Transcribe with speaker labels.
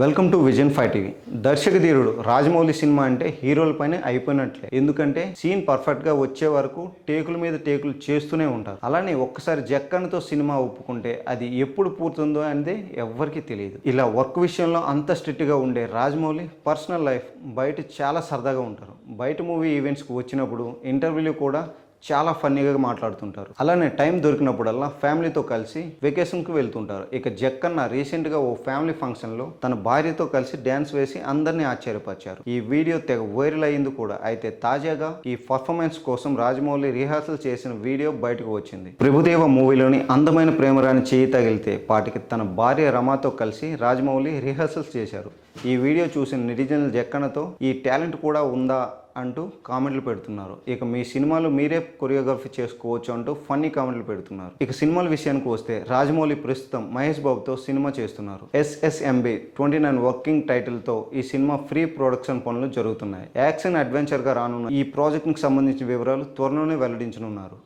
Speaker 1: Welcome to vision five TV. దర్శక ధీరుడు Rajamouli cinema అంటే హీరోల పైన అయిపోయినట్లే. ఎందుకంటే సీన్ పర్ఫెక్ట్గా వచ్చే వరకు టేకుల మీద టేకులు చేస్తూనే ఉంటారు. అలానే ఒక్కసారి జక్కన్తో సినిమా ఒప్పుకుంటే అది ఎప్పుడు పూర్తుందో అనేది ఎవ్వరికీ తెలియదు. ఇలా వర్క్ విషయంలో అంత స్ట్రిక్ట్గా ఉండే రాజమౌళి పర్సనల్ లైఫ్ బయట చాలా సరదాగా ఉంటారు. బయట మూవీ ఈవెంట్స్కి వచ్చినప్పుడు ఇంటర్వ్యూలు కూడా చాలా ఫన్నీగా మాట్లాడుతుంటారు. అలానే టైం దొరికినప్పుడల్లా ఫ్యామిలీతో కలిసి వెకేషన్కి వెళ్తుంటారు. ఇక జక్కన్న రీసెంట్గా ఓ ఫ్యామిలీ ఫంక్షన్లో తన భార్యతో కలిసి డ్యాన్స్ వేసి అందరినీ ఆశ్చర్యపరిచారు. ఈ వీడియో తెగ వైరల్ అయింది కూడా. అయితే తాజాగా ఈ పర్ఫార్మెన్స్ కోసం రాజమౌళి రిహార్సల్ చేసిన వీడియో బయటకు వచ్చింది. ప్రభుదేవ మూవీలోని అందమైన ప్రేమరాని చేయి తగిలితే పాటికి తన భార్య రమాతో కలిసి రాజమౌళి రిహార్సల్స్ చేశారు. ఈ వీడియో చూసిన నిటిజన్ల జక్కన్నతో ఈ టాలెంట్ కూడా ఉందా అంటూ కామెంట్లు పెడుతున్నారు. ఇక మీ సినిమాలు మీరే కొరియోగ్రఫీ చేసుకోవచ్చు అంటూ ఫన్నీ కామెంట్లు పెడుతున్నారు. ఇక సినిమాల విషయానికి వస్తే రాజమౌళి ప్రస్తుతం మహేష్ బాబుతో సినిమా చేస్తున్నారు. ఎస్ఎస్ఎంబి ట్వంటీ నైన్ వర్కింగ్ టైటిల్తో ఈ సినిమా ఫ్రీ ప్రొడక్షన్ పనులు జరుగుతున్నాయి. యాక్షన్ అడ్వెంచర్గా రానున్న ఈ ప్రాజెక్ట్కి సంబంధించిన వివరాలు త్వరలోనే వెల్లడించనున్నారు.